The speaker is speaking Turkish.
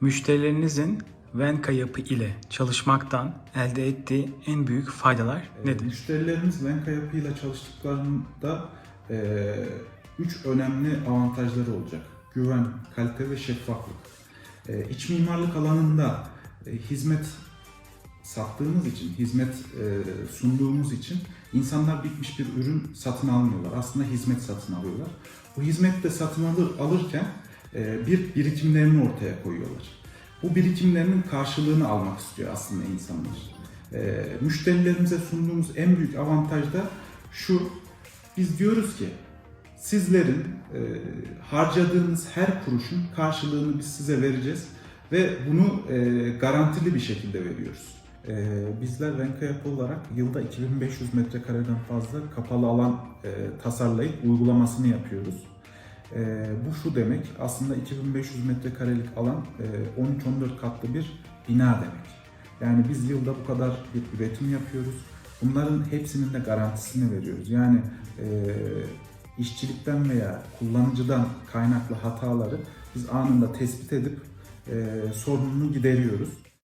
Müşterilerinizin Venka yapı ile çalışmaktan elde ettiği en büyük faydalar Ee, nedir? Müşterilerimiz Venka yapıyla çalıştıklarında e, üç önemli avantajları olacak. Güven, kalite ve şeffaflık. E, iç mimarlık alanında e, hizmet sattığımız için, hizmet e, sunduğumuz için insanlar bitmiş bir ürün satın almıyorlar. Aslında hizmet satın alıyorlar. Bu hizmet de satın alır, alırken e, bir birikimlerini ortaya koyuyorlar. Bu birikimlerinin karşılığını almak istiyor aslında insanlar. E, müşterilerimize sunduğumuz en büyük avantaj da şu, biz diyoruz ki sizlerin e, harcadığınız her kuruşun karşılığını biz size vereceğiz ve bunu e, garantili bir şekilde veriyoruz. E, bizler Renka Yapı olarak yılda 2500 metrekareden fazla kapalı alan e, tasarlayıp uygulamasını yapıyoruz. E, bu şu demek, aslında 2500 metrekarelik alan e, 13-14 katlı bir bina demek. Yani biz yılda bu kadar bir üretim yapıyoruz. Bunların hepsinin de garantisini veriyoruz. Yani e, işçilikten veya kullanıcıdan kaynaklı hataları biz anında tespit edip e, sorununu gideriyoruz.